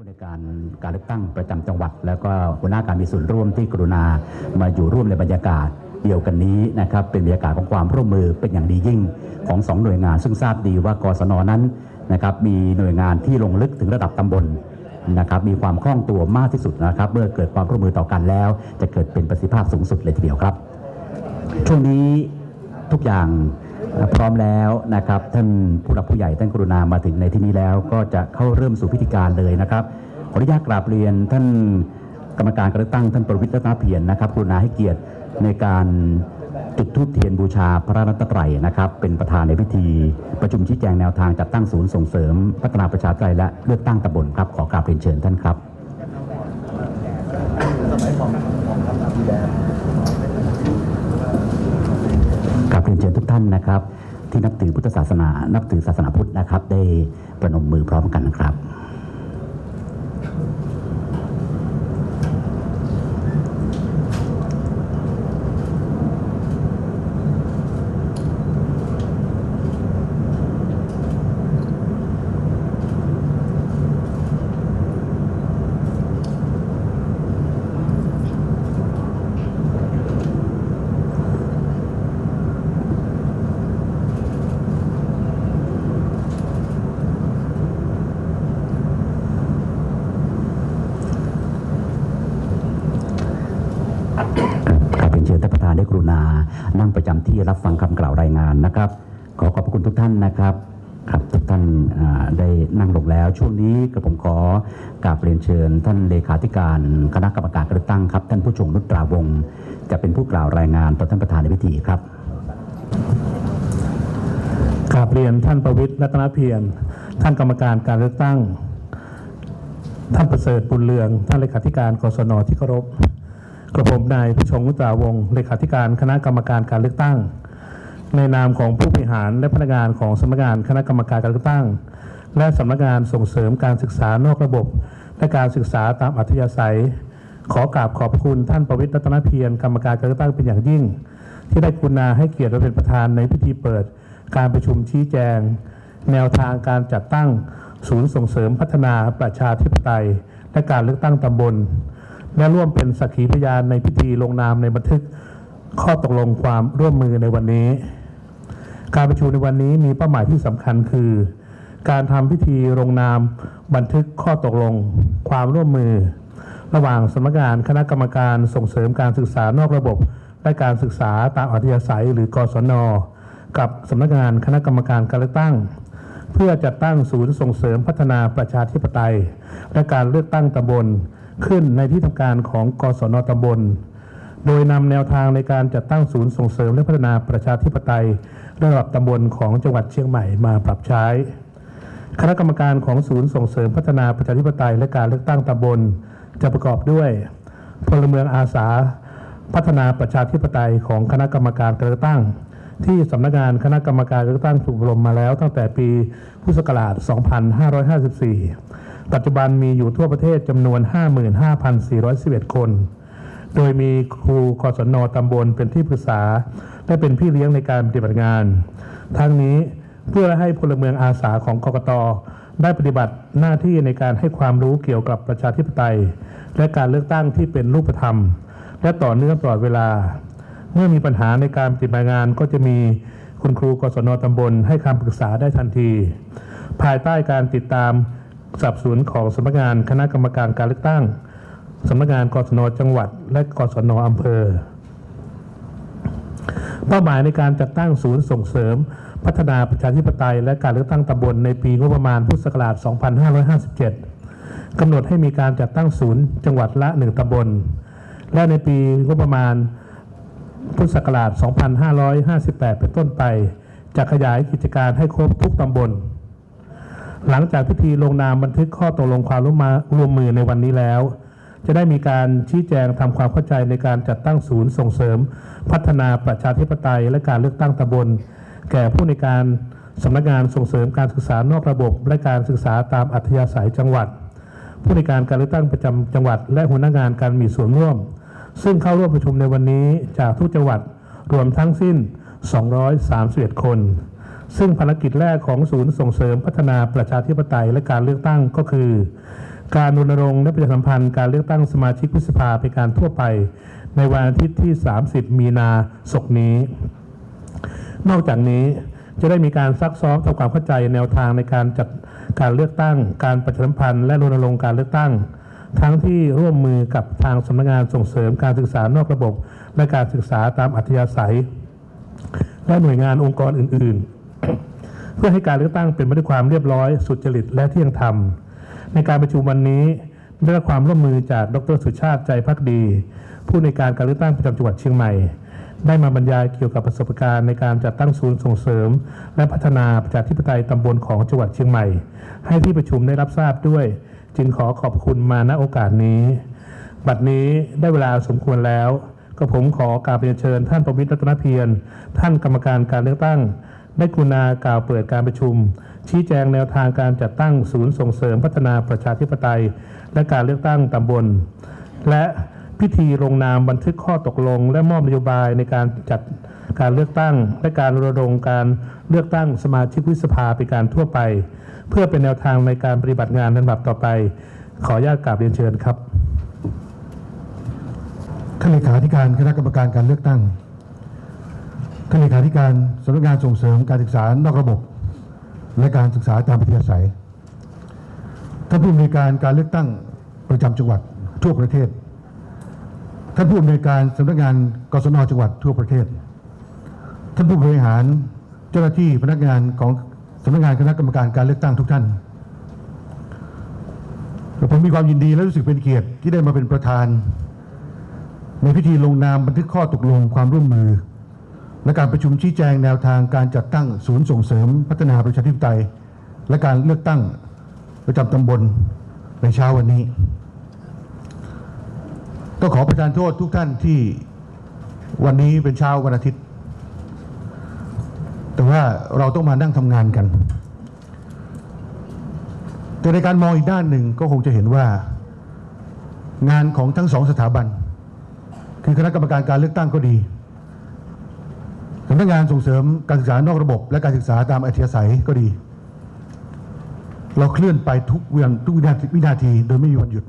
ผู้ในการการเลือกตั้งประจำจังหวัด แล้วก็หัวหน้าการมีส่วนร่วมที่กรุณามาอยู่ร่วมในบรรยากาศเดียวกันนี้นะครับเป็นบรรยากาศของความร่วมมือเป็นอย่างดียิ่งของสองหน่วยงาน ซึ่งทราบดีว่ากศนนั้นนะครับมีหน่วยงานที่ลงลึกถึงระดับตำบลนะครับมีความคล่องตัวมากที่สุดนะครับเมื่อเกิดความร่วมมือต่อกันแล้ว จะเกิดเป็นประสิทธิภาพสูงสุดเลยทีเดียวครับ ช่วงนี้ทุกอย่าง พร้อมแล้วนะครับ ท่านผู้รับผู้ใหญ่ท่านกรุณามาถึงในที่นี้แล้ว ก็จะเข้าเริ่มสู่พิธีการเลยนะครับขออนุญาตกราบเรียนท่านกรรมการการเลือกตั้งท่านประวิตรรัตนเพียรนะครับกรุณาให้เกียรติในการจุดธูปเทียนบูชาพระรัตนตรัยนะครับ เป็นประธานในพิธี ประชุมชี้แจงแนวทางจัดตั้งศูนย์ส่งเสริม พัฒนาประชาธิปไตยและเลือกตั้งตำบลครับขอกราบเรียนเชิญท่านครับ รียนเชิญทุกท่านนะครับ ที่นับถือพุทธศาสนา นับถือศาสนาพุทธนะครับ ได้ประนมมือพร้อมกันนะครับ กราบเป็นเชิญท่านประธานได้กรุณา นั่งประจำที่รับฟังคำกล่าวรายงานนะครับ ขอขอบพระคุณ ทุกท่านนะครับครับทุกท่านได้นั่งลงแล้ว ช่วงนี้กระผมขอกราบเรียนเชิญ ท่านเลขาธิการคณะกรรมการการเลือกตั้งครับ ท่านผู้ชงนุตราวงศ์จะเป็นผู้กล่าวรายงานต่อท่านประธานในพิธีครับกราบเรียนท่านประวิตรรัตนเพียรท่านกรรมการการเลือกตั้ง ท่านประเสริฐบุญเรือง ท่านเลขาธิการกศนที่เคารพกระผมนายผู้ชงมุตราวงศ์เลขาธิการคณะกรรมการการเลือกตั้ง ในนามของผู้บริหารและพนักงานของสำนักงานคณะกรรมการการเลือกตั้ง และสำนักงานส่งเสริมการศึกษานอกระบบ และการศึกษาตามอัธยาศัย ขอกราบขอบคุณท่านประวิตรรัตนเพียรกรรมการการเลือกตั้งเป็นอย่างยิ่ง ที่ได้กรุณาให้เกียรติมาเป็นประธานในพิธีเปิด การประชุมชี้แจง แนวทางการจัดตั้ง ศูนย์ส่งเสริมพัฒนาประชาธิปไตย และการเลือกตั้งตำบล และร่วมเป็นสักขีพยานในพิธีลงนามในบันทึกข้อตกลงความร่วมมือในวันนี้ การประชุมในวันนี้มีเป้าหมายที่สำคัญคือ การทำพิธีลงนามบันทึกข้อตกลง ความร่วมมือ ระหว่างสำนักงานคณะกรรมการส่งเสริมการศึกษานอกระบบ และการศึกษาตามอัธยาศัยหรือกศน กับสำนักงานคณะกรรมการการเลือกตั้ง เพื่อจัดตั้งศูนย์ส่งเสริมพัฒนาประชาธิปไตย และการเลือกตั้งตำบลขึ้นในที่ทำการของกศนตำบล โดยนำแนวทางในการจัดตั้งศูนย์ส่งเสริมและพัฒนาประชาธิปไตย ระดับตำบลของจังหวัดเชียงใหม่มาปรับใช้ คณะกรรมการของศูนย์ส่งเสริมพัฒนาประชาธิปไตยและการเลือกตั้งตำบลจะประกอบด้วย พลเมืองอาสา พัฒนาประชาธิปไตยของคณะกรรมการการเลือกตั้ง ที่สำนักงานคณะกรรมการการเลือกตั้งถูกอบรมมาแล้วตั้งแต่ปีพุทธศักราช 2554 ปัจจุบันมีอยู่ทั่วประเทศจำนวน 55,411 คน โดยมีครูกศนตำบลเป็นที่ปรึกษา และเป็นพี่เลี้ยงในการปฏิบัติงาน ทั้งนี้เพื่อให้พลเมืองอาสาของกกตได้ปฏิบัติหน้าที่ในการให้ความรู้เกี่ยวกับประชาธิปไตย และการเลือกตั้งที่เป็นรูปธรรม และต่อเนื่องตลอดเวลา เมื่อมีปัญหาในการปฏิบัติงานก็จะมีคุณครูกศนตำบลให้คำปรึกษาได้ทันที ภายใต้การติดตามสับสนของสำนักงานคณะกรรมการการเลือกตั้ง สำนักงานกศนจังหวัด และกศนอำเภอ เป้าหมายในการจัดตั้งศูนย์ส่งเสริม พัฒนาประชาธิปไตย และการเลือกตั้งตำบลในปีงบประมาณพุทธศักราช 2557 กำหนดให้มีการจัดตั้งศูนย์จังหวัดละ 1ตำบล และในปีงบประมาณพุทธศักราช 2558 เป็นต้นไป จะขยายกิจการให้ครบทุกตำบล หลังจากพิธีลงนามบันทึกข้อตกลงความร่วมมาร่วมมือในวันนี้แล้ว จะได้มีการชี้แจงทำความเข้าใจในการจัดตั้งศูนย์ส่งเสริม พัฒนาประชาธิปไตย และการเลือกตั้งตำบล แก่ผู้ในการสำนักงานส่งเสริมการศึกษานอกระบบ และการศึกษาตามอัธยาศัยจังหวัด ผู้ในการการเลือกตั้งประจำจังหวัด และหัวหน้างานการมีส่วนร่วม ซึ่งเข้าร่วมประชุมในวันนี้จากทุกจังหวัดรวมทั้งสิ้น 231 คน ซึ่งภารกิจแรกของศูนย์ส่งเสริมพัฒนาประชาธิปไตยและการเลือกตั้งก็คือ การรณรงค์และประชาสัมพันธ์การเลือกตั้งสมาชิกวุฒิสภาเป็นการทั่วไป ในวันอาทิตย์ที่ 30 มีนาศกนี้ นอกจากนี้จะได้มีการซักซ้อมทำความเข้าใจแนวทางในการจัดการเลือกตั้ง การประชาสัมพันธ์และรณรงค์การเลือกตั้ง ทั้งที่ร่วมมือกับทางสำนักงานส่งเสริมการศึกษานอกระบบ และการศึกษาตามอัธยาศัย และหน่วยงานองค์กรอื่น ๆ เพื่อให้การเลือกตั้งเป็นไปด้วยความเรียบร้อย สุจริตและเที่ยงธรรม ในการประชุมวันนี้ได้รับความร่วมมือจากดรสุชาติใจพักดี ผู้ในการการเลือกตั้งประจำจังหวัดเชียงใหม่ ได้มาบรรยายเกี่ยวกับประสบการณ์ในการจัดตั้งศูนย์ส่งเสริม และพัฒนาประชาธิปไตยตำบลของจังหวัดเชียงใหม่ ให้ที่ประชุมได้รับทราบด้วย จึงขอขอบคุณมาณโอกาสนี้ บัดนี้ได้เวลาสมควรแล้ว ก็ผมขอกราบเรียนเชิญ ท่านประวิตรรัตนเพียรท่านกรรมการการเลือกตั้ง ได้กรุณากล่าวเปิดการประชุม ชี้แจงแนวทางการจัดตั้งศูนย์ส่งเสริมพัฒนาประชาธิปไตย และการเลือกตั้งตำบล และพิธีลงนามบันทึกข้อตกลง และมอบนโยบายในการจัดการเลือกตั้ง และการรณรงค์การเลือกตั้งสมาชิกวิสภาเป็นการทั่วไป เพื่อเป็นแนวทางในการปฏิบัติงานในลำดับต่อไป ขออนุญาตกราบเรียนเชิญครับท่านเลขาธิการคณะกรรมการการเลือกตั้ง ท่านเลขาธิการสำนักงานส่งเสริมการศึกษานอกระบบ และการศึกษาตามอัธยาศัยท่านผู้อำนวยการการเลือกตั้งประจำจังหวัดทั่วประเทศ ท่านผู้อำนวยการสำนักงานกศนจังหวัดทั่วประเทศ ท่านผู้บริหารเจ้าหน้าที่พนักงานของสำนักงานคณะกรรมการการเลือกตั้งทุกท่านผมมีความยินดีและรู้สึกเป็นเกียรติที่ได้มาเป็นประธาน ในพิธีลงนามบันทึกข้อตกลงความร่วมมือ และการประชุมชี้แจงแนวทางการจัดตั้งศูนย์ส่งเสริมพัฒนาประชาธิปไตย และการเลือกตั้งประจำตำบลในเช้าวันนี้ ก็ขอประทานโทษทุกท่านที่วันนี้เป็นเช้าวันอาทิตย์ แต่ว่าเราต้องมานั่งทำงานกัน แต่ในการมองอีกด้านหนึ่งก็คงจะเห็นว่า งานของทั้งสองสถาบัน คือคณะกรรมการการเลือกตั้งก็ดี สำนักงานส่งเสริมการศึกษานอกระบบ และการศึกษาตามอัธยาศัยก็ดี เราเคลื่อนไปทุกเวียนทุกวินาทีวินาทีโดยไม่มีวันหยุด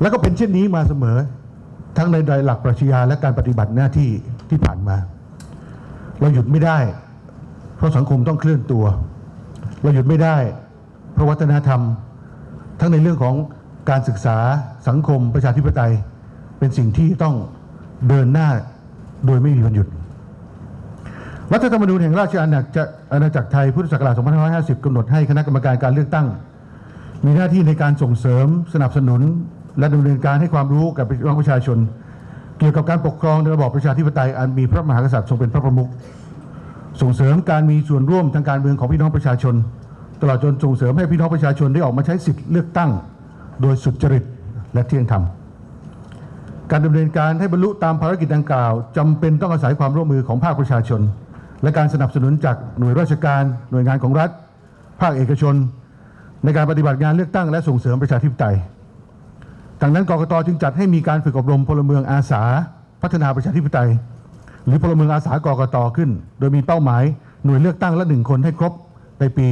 แล้วก็เป็นเช่นนี้มาเสมอ ทั้งในโดยหลักปรัชญาและการปฏิบัติหน้าที่ที่ผ่านมา เราหยุดไม่ได้ เพราะสังคมต้องเคลื่อนตัว เราหยุดไม่ได้ เพราะวัฒนธรรม ทั้งในเรื่องของการศึกษาสังคมประชาธิปไตย เป็นสิ่งที่ต้องเดินหน้าโดยไม่มีวันหยุด รัฐธรรมนูญแห่งราชอาณาจักรอาณาจักรไทยพุทธศักราช 2550 กำหนดให้คณะกรรมการการเลือกตั้ง มีหน้าที่ในการส่งเสริมสนับสนุน และดำเนินการให้ความรู้กับพี่น้องประชาชน เกี่ยวกับการปกครองในระบอบประชาธิปไตยอันมีพระมหากษัตริย์ทรงเป็นพระประมุขส่งเสริมการมีส่วนร่วมทางการเมืองของพี่น้องประชาชน ตลอดจนส่งเสริมให้พี่น้องประชาชนได้ออกมาใช้สิทธิเลือกตั้ง โดยสุจริตและเที่ยงธรรมการดำเนินการให้บรรลุตามภารกิจดังกล่าวจำเป็นต้องอาศัยความร่วมมือของภาคประชาชน และการสนับสนุนจากหน่วยราชการ หน่วยงานของรัฐ ภาคเอกชน ในการปฏิบัติงานเลือกตั้งและส่งเสริมประชาธิปไตยดังนั้นกรกตจึงจัดให้มีการฝึกอบรมพลเมืองอาสา พัฒนาประชาธิปไตย หรือพลเมืองอาสากรกตขึ้น โดยมีเป้าหมายหน่วยเลือกตั้งละหนึ่งคนให้ครบในปี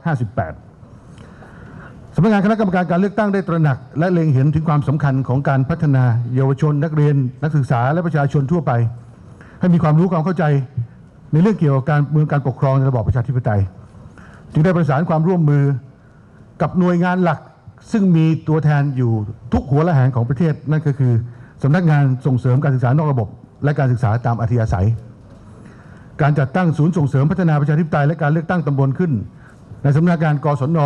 2558 สำนักงานคณะกรรมการการเลือกตั้งได้ตระหนัก และเล็งเห็นถึงความสำคัญของการพัฒนาเยาวชนนักเรียน นักศึกษาและประชาชนทั่วไป ให้มีความรู้ความเข้าใจในเรื่องเกี่ยวกับการเมืองการปกครองในระบอบประชาธิปไตย จึงได้ประสานความร่วมมือกับหน่วยงานหลักซึ่งมีตัวแทนอยู่ทุกหัวละแหงของประเทศ นั่นก็คือสำนักงานส่งเสริมการศึกษานอกระบบ และการศึกษาตามอัธยาศัย การจัดตั้งศูนย์ส่งเสริมพัฒนาประชาธิปไตยและการเลือกตั้งตำบลขึ้น ในสำนักงานกศน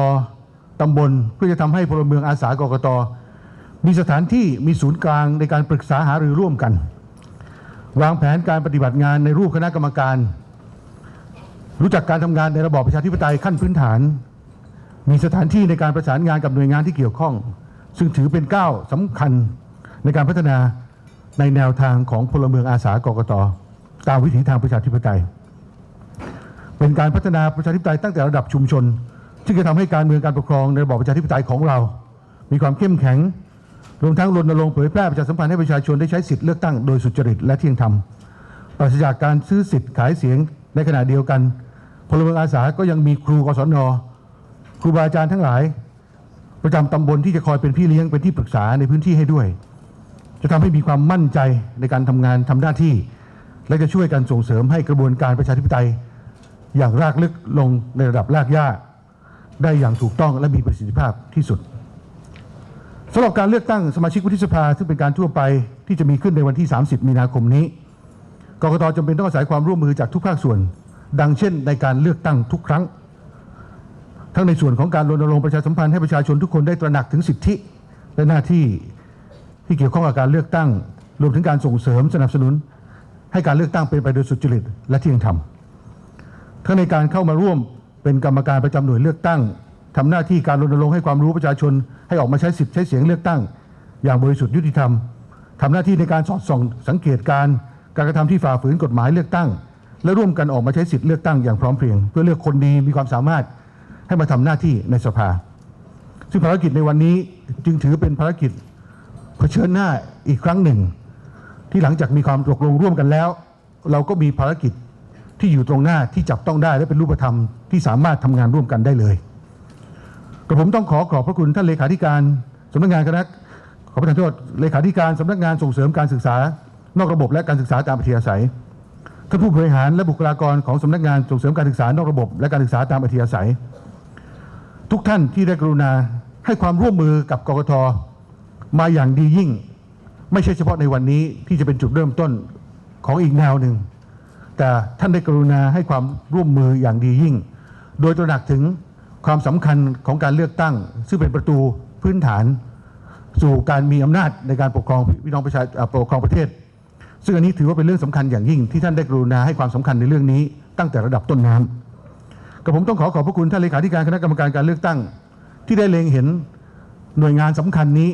ตำบลเพื่อจะทำให้พลเมืองอาสากกตมีสถานที่มีศูนย์กลางในการปรึกษาหารือร่วมกัน วางแผนการปฏิบัติงานในรูปคณะกรรมการ รู้จักการทำงานในระบอบประชาธิปไตยขั้นพื้นฐาน มีสถานที่ในการประสานงานกับหน่วยงานที่เกี่ยวข้อง ซึ่งถือเป็นก้าวสำคัญในการพัฒนาในแนวทางของพลเมืองอาสากกตตามวิถีทางประชาธิปไตย เป็นการพัฒนาประชาธิปไตยตั้งแต่ระดับชุมชน ที่จะทำให้การเมืองการปกครองในระบอบประชาธิปไตยของเรา มีความเข้มแข็ง รวมทั้งรณรงค์เผยแพร่ประชาสัมพันธ์ให้ประชาชนได้ใช้สิทธิเลือกตั้งโดยสุจริตและเที่ยงธรรมปราศจากการซื้อสิทธิ์ขายเสียงในขณะเดียวกันพลเมืองอาสาก็ยังมีครูกศนครูบาอาจารย์ทั้งหลาย ประจำตำบลที่จะคอยเป็นพี่เลี้ยงเป็นที่ปรึกษาในพื้นที่ให้ด้วย จะทำให้มีความมั่นใจในการทำงานทำหน้าที่ และจะช่วยกันส่งเสริมให้กระบวนการประชาธิปไตย อย่างรากลึกลงในระดับรากหญ้าได้อย่างถูกต้องและมีประสิทธิภาพที่สุด สำหรับการเลือกตั้งสมาชิกวุฒิสภาซึ่งเป็นการทั่วไปที่จะมีขึ้นในวันที่ 30 มีนาคมนี้กกตจำเป็นต้องอาศัยความร่วมมือจากทุกภาคส่วน ดังเช่น ในการเลือกตั้งทุกครั้ง ทั้งในส่วนของการรณรงค์ประชาสัมพันธ์ให้ประชาชนทุกคนได้ตระหนักถึงสิทธิและหน้าที่ที่เกี่ยวข้องกับการเลือกตั้ง รวมถึงการส่งเสริมสนับสนุน ให้การเลือกตั้งเป็นไปโดยสุจริตและเที่ยงธรรมทั้งในการเข้ามาร่วมเป็นกรรมการประจำหน่วยเลือกตั้ง ทำหน้าที่การรณรงค์ให้ความรู้ประชาชน ให้ออกมาใช้สิทธิ์ใช้เสียงเลือกตั้ง อย่างบริสุทธิ์ยุติธรรมทำหน้าที่ในการสอดส่องสังเกตการการกระทำที่ฝ่าฝืนกฎหมายเลือกตั้ง และร่วมกันออกมาใช้สิทธิ์เลือกตั้งอย่างพร้อมเพรียง เพื่อเลือกคนดีมีความสามารถให้มาทำหน้าที่ในสภา ซึ่งภารกิจในวันนี้จึงถือเป็นภารกิจเผชิญหน้าอีกครั้งหนึ่ง ที่หลังจากมีความตกลงร่วมกันแล้ว เราก็มีภารกิจที่อยู่ตรงหน้าที่จับต้องได้และเป็นรูปธรรมที่สามารถทำงานร่วมกันได้เลย กระผมต้องขอขอบพระคุณท่านเลขาธิการสำนักงานคณะขอประทานโทษเลขาธิการสำนักงานส่งเสริมการศึกษานอกระบบและการศึกษาตามอัธยาศัยท่านผู้บริหารและบุคลากรของสำนักงานส่งเสริมการศึกษานอกระบบ และการศึกษาตามอัธยาศัย ทุกท่านที่ได้กรุณาให้ความร่วมมือกับกกตมาอย่างดียิ่ง ไม่ใช่เฉพาะในวันนี้ที่จะเป็นจุดเริ่มต้นของอีกแนวหนึ่ง แต่ท่านได้กรุณาให้ความร่วมมืออย่างดียิ่ง โดยตระหนักถึง ความสำคัญของการเลือกตั้ง ซึ่งเป็นประตูพื้นฐาน สู่การมีอำนาจในการปกครองพี่น้องประชาเอ่อปกครองประเทศ ซึ่งอันนี้ถือว่าเป็นเรื่องสำคัญอย่างยิ่งที่ท่านได้กรุณาให้ความสำคัญในเรื่องนี้ตั้งแต่ระดับต้นน้ำกับผมต้องขอขอบพระคุณท่านเลขาธิการคณะกรรมการการเลือกตั้ง ที่ได้เล็งเห็นหน่วยงานสำคัญนี้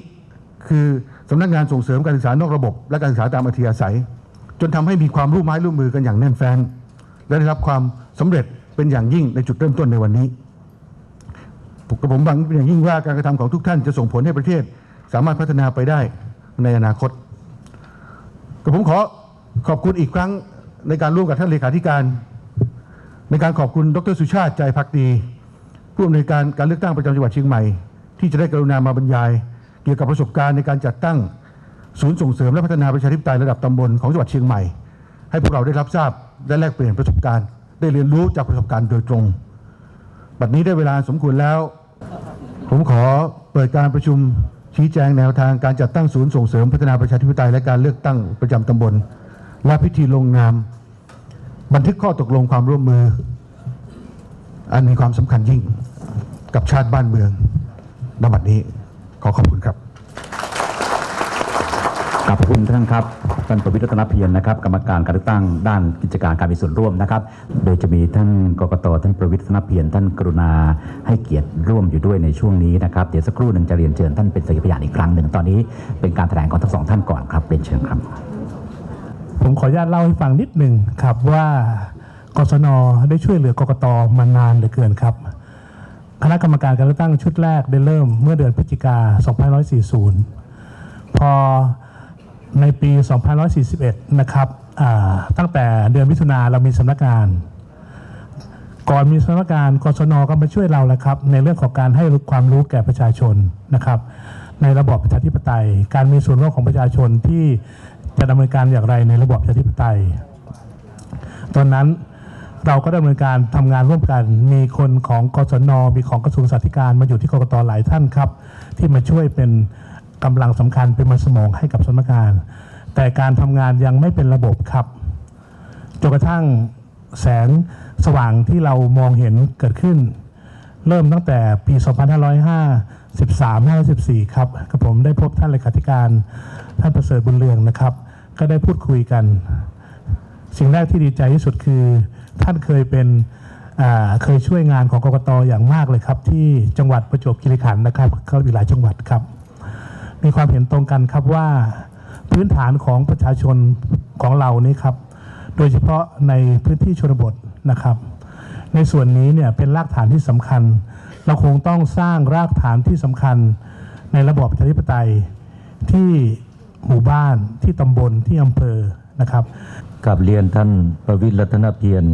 คือสำนักงานส่งเสริมการศึกษานอกระบบ และการศึกษาตามอัธยาศัย จนทำให้มีความร่วมไม้ร่วมมือกันอย่างแน่นแฟ้นและได้รับความสำเร็จเป็นอย่างยิ่งในจุดเริ่มต้นในวันนี้ กับผมหวังอย่างยิ่งว่าการกระทำของทุกท่านจะส่งผลให้ประเทศ สามารถพัฒนาไปได้ในอนาคตกับผมขอขอบคุณอีกครั้งในการร่วมกับท่านเลขาธิการ ในการขอบคุณดรสุชาติใจพักดีผู้อำนวยการการเลือกตั้งประจำจังหวัดเชียงใหม่ ที่จะได้กรุณามาบรรยาย เกี่ยวกับประสบการณ์ในการจัดตั้ง ศูนย์ส่งเสริมและพัฒนาประชาธิปไตยระดับตำบลของจังหวัดเชียงใหม่ ให้พวกเราได้รับทราบและแลกเปลี่ยนประสบการณ์ ได้เรียนรู้จากประสบการณ์โดยตรง บัดนี้ได้เวลาสมควรแล้ว ผมขอเปิดการประชุมชี้แจงแนวทางการจัดตั้งศูนย์ส่งเสริมพัฒนาประชาธิปไตยและการเลือกตั้งประจำตำบล และพิธีลงนาม บันทึกข้อตกลงความร่วมมือ อันมีความสำคัญยิ่งกับชาติบ้านเมืองณบัดนี้ขอขอบคุณครับขอบคุณท่านครับ ท่านประวิตรรัตนเพียรนะครับกรรมการการเลือกตั้งด้านกิจการการมีส่วนร่วมนะครับ โดยจะมีท่านกกตท่านประวิตรรัตนเพียรท่านกรุณาให้เกียรติร่วมอยู่ด้วยในช่วงนี้นะครับเดี๋ยวสักครู่หนึ่งจะเรียนเชิญท่านเป็นสักขีพยานอีกครั้งหนึ่งตอนนี้ เป็นการแถลงของทั้งสองท่านก่อนครับเรียนเชิญครับ ผมขออนุญาตเล่าให้ฟังนิดหนึ่งครับว่ากศนได้ช่วยเหลือกกตมานานเหลือเกินครับคณะกรรมการการเลือกตั้งชุดแรกได้เริ่มเมื่อเดือนพฤศจิกา2540 พอ ในปี 2541 นะครับตั้งแต่เดือนมิถุนาเรามีสำนักงาน ก่อนมีสำนักงานกศนก็มาช่วยเราแหละครับ ในเรื่องของการให้ความรู้แก่ประชาชนนะครับ ในระบอบประชาธิปไตย การมีส่วนร่วมของประชาชนที่จะดำเนินการอย่างไรในระบอบประชาธิปไตย ตอนนั้นเราก็ดำเนินการทำงานร่วมกัน มีคนของกศน มีของกระทรวงสาธารณสุขมาอยู่ที่กรกตหลายท่านครับ ที่มาช่วยเป็น กำลังสำคัญเป็นมันสมองให้กับสำนักงาน แต่การทำงานยังไม่เป็นระบบครับจนกระทั่งแสงสว่างที่เรามองเห็นเกิดขึ้น เริ่มตั้งแต่ปี 2553 54 ครับกับผมได้พบท่านเลขาธิการท่านประเสริฐบุญเรืองนะครับ ก็ได้พูดคุยกัน สิ่งแรกที่ดีใจที่สุดคือ ท่านเคยเป็นเคยช่วยงานของกกตอย่างมากเลยครับ ที่จังหวัดประจวบคีรีขันธ์นะครับก็มีหลายจังหวัดครับ มีความเห็นตรงกันครับว่าพื้นฐานของประชาชนของเรานี่ครับ โดยเฉพาะในพื้นที่ชนบทนะครับ ในส่วนนี้เนี่ยเป็นรากฐานที่สำคัญ เราคงต้องสร้างรากฐานที่สำคัญ ในระบอบประชาธิปไตยที่หมู่บ้านที่ตำบลที่อำเภอนะครับกับเรียนท่านประวิตรรัตนเพียร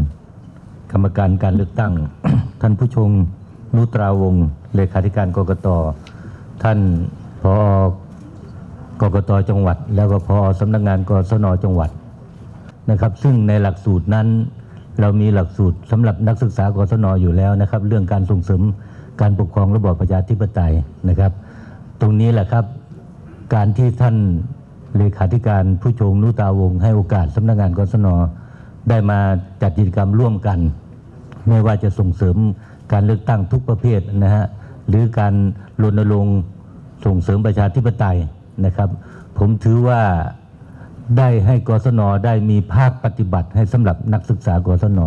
กรรมการการเลือกตั้ง ท่านผู้ชมนุตราวงศ์เลขาธิการกรกตท่าน พอกกตจังหวัด แล้วก็พอสำนักงานกศนจังหวัดนะครับ ซึ่งในหลักสูตรนั้น เรามีหลักสูตรสำหรับนักศึกษากศนอยู่แล้วนะครับ เรื่องการส่งเสริมการปกครองระบอบประชาธิปไตยนะครับ ตรงนี้แหละครับการที่ท่านเลขาธิการผู้ชงนุตาวง ให้โอกาสสำนักงานกศนได้มาจัดกิจกรรมร่วมกัน ไม่ว่าจะส่งเสริมการเลือกตั้งทุกประเภทนะฮะหรือการรณรงค์ ส่งเสริมประชาธิปไตยนะครับ ผมถือว่าได้ให้กศนได้มีภาคปฏิบัติให้สำหรับนักศึกษากศน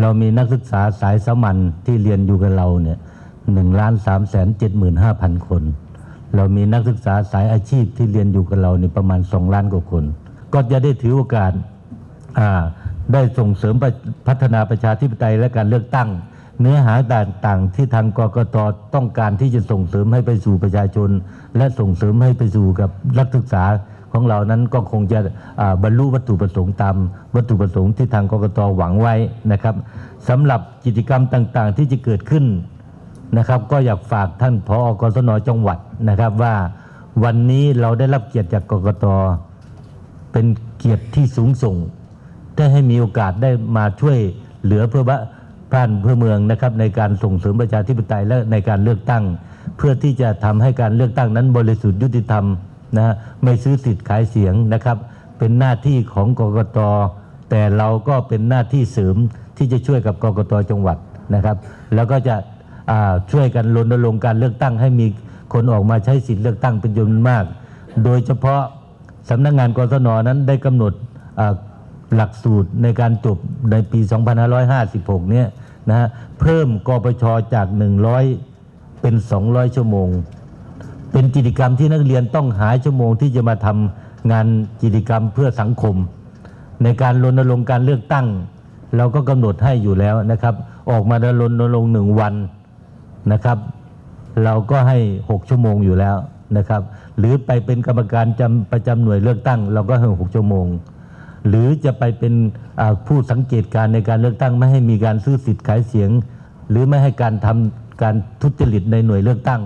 เรามีนักศึกษาสายสามัญที่เรียนอยู่กับเราเนี่ยหนึ่งล้านสามแสนเจ็ดหมื่นห้าพันคน เรามีนักศึกษาสายอาชีพที่เรียนอยู่กับเราเนี่ประมาณสองล้านกว่าคน ก็จะได้ถือโอกาสได้ส่งเสริมพัฒนาประชาธิปไตยและการเลือกตั้ง เนื้อหาต่างๆ ที่ทางกกตต้องการที่จะส่งเสริมให้ไปสู่ประชาชน และส่งเสริมให้ไปสู่กับนักศึกษาของเรานั้นก็คงจะบรรลุวัตถุประสงค์ตามวัตถุประสงค์ที่ทางกกตหวังไว้นะครับสำหรับกิจกรรมต่างๆ ที่จะเกิดขึ้นนะครับ ก็อยากฝากท่านพอกศนจังหวัดนะครับว่าวันนี้เราได้รับเกียรติจากกกตเป็นเกียรติที่สูงส่ง ได้ให้มีโอกาสได้มาช่วยเหลือเพื่อ บ้านเพื่อเมืองนะครับในการส่งเสริมประชาธิปไตยและในการเลือกตั้ง เพื่อที่จะทำให้การเลือกตั้งนั้นบริสุทธิ์ยุติธรรมนะฮะไม่ซื้อสิทธิ์ขายเสียงนะครับ เป็นหน้าที่ของกกตแต่เราก็เป็นหน้าที่เสริมที่จะช่วยกับกกตจังหวัดนะครับ แล้วก็จะช่วยกันรณรงค์การเลือกตั้ง ให้มีคนออกมาใช้สิทธิ์เลือกตั้งเป็นจำนวนมาก โดยเฉพาะสำนักงานกศนนั้นได้กำหนด หลักสูตรในการจบในปี 2556 เนี่ยนะฮะเพิ่มกปชจาก 100 เป็น 200 ชั่วโมง เป็นกิจกรรมที่นักเรียนต้องหาชั่วโมงที่จะมาทำงานกิจกรรมเพื่อสังคม ในการรณรงค์การเลือกตั้ง เราก็กำหนดให้อยู่แล้วนะครับ ออกมารณรงค์หนึ่งวันนะครับ เราก็ให้ 6 ชั่วโมงอยู่แล้วนะครับ หรือไปเป็นกรรมการจำประจำหน่วยเลือกตั้ง เราก็ให้ 6 ชั่วโมง หรือจะไปเป็นผู้สังเกตการณ์ในการเลือกตั้งไม่ให้มีการซื้อสิทธิ์ขายเสียง หรือไม่ให้การทำการทุจริตในหน่วยเลือกตั้ง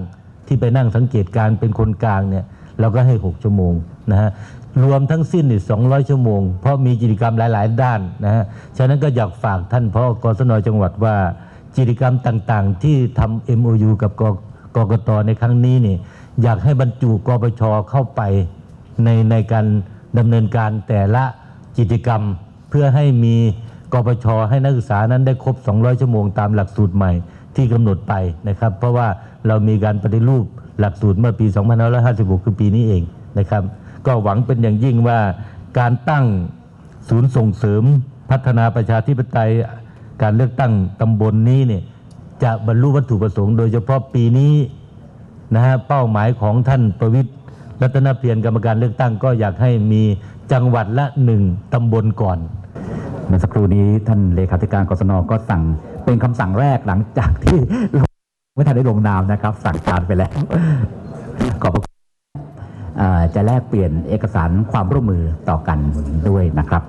ที่ไปนั่งสังเกตการเป็นคนกลางเนี่ยเราก็ให้ 6 ชั่วโมงนะฮะรวมทั้งสิ้นนี่200 ชั่วโมง เพราะมีกิจกรรมหลาย ๆ ด้านนะฮะฉะนั้นก็อยากฝากท่านพ่อกศนจังหวัดว่ากิจกรรมต่างๆ ที่ทำ MOU กับกกกตในครั้งนี้นี่อยากให้บรรจุกปชเข้าไปในในการดำเนินการแต่ละ กิจกรรมเพื่อให้มีกปชให้นักศึกษานั้นได้ครบ 200 ชั่วโมงตามหลักสูตรใหม่ที่กำหนดไปนะครับ เพราะว่าเรามีการปฏิรูปหลักสูตรเมื่อปี 2556 คือปีนี้เองนะครับ ก็หวังเป็นอย่างยิ่งว่าการตั้งศูนย์ส่งเสริมพัฒนาประชาธิปไตยการเลือกตั้งตำบลนี้เนี่ยจะบรรลุวัตถุประสงค์โดยเฉพาะปีนี้นะฮะเป้าหมายของท่านประวิตรรัตนเพียรกรรมการเลือกตั้งก็อยากให้มี จังหวัดละหนึ่งตำบลก่อน เมื่อสักครู่นี้ท่านเลขาธิการกศนก็สั่งเป็นคำสั่งแรกหลังจากที่เราไม่ทันได้ลงนามนะครับ สั่งการไปแล้วขอบพระคุณอ่าจะแลกเปลี่ยนเอกสารความร่วมมือต่อกันด้วยนะครับ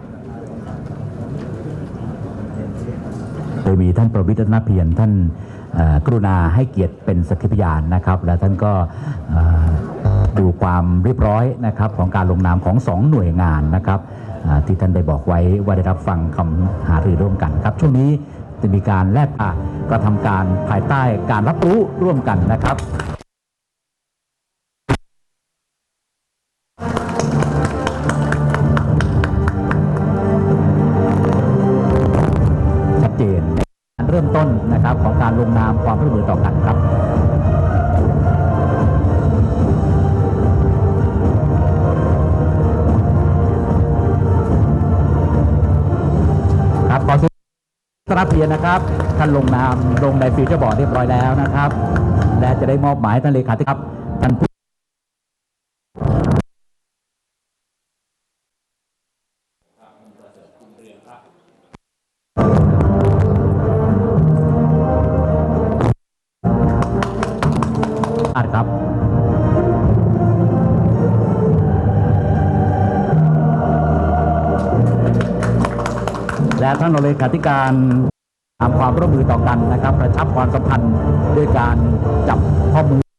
โดยมีท่านประวิตรรัตนเพียรท่านกรุณาให้เกียรติเป็นสักขีพยานนะครับ และท่านก็ ดูความเรียบร้อยนะครับของการลงนามของสองหน่วยงานนะครับที่ท่านได้บอกไว้ว่าได้รับฟังคำหารือร่วมกันครับ ช่วงนี้จะมีการแลกอะกระทำการภายใต้การรับรู้ร่วมกันนะครับชัดเจนในการเริ่มต้นนะครับของการลงนามความร่วมมือต่อกัน รับเรียนนะครับ ท่านลงนามลงในฟิวเจอร์บอร์ดเรียบร้อยแล้วนะครับ และจะได้มอบหมายท่านเลขาธิการท่านผู้ครับและท่านเลขาธิการ ความร่วมมือต่อกันนะครับ ประชับความสัมพันธ์ด้วยการจับข้อมือ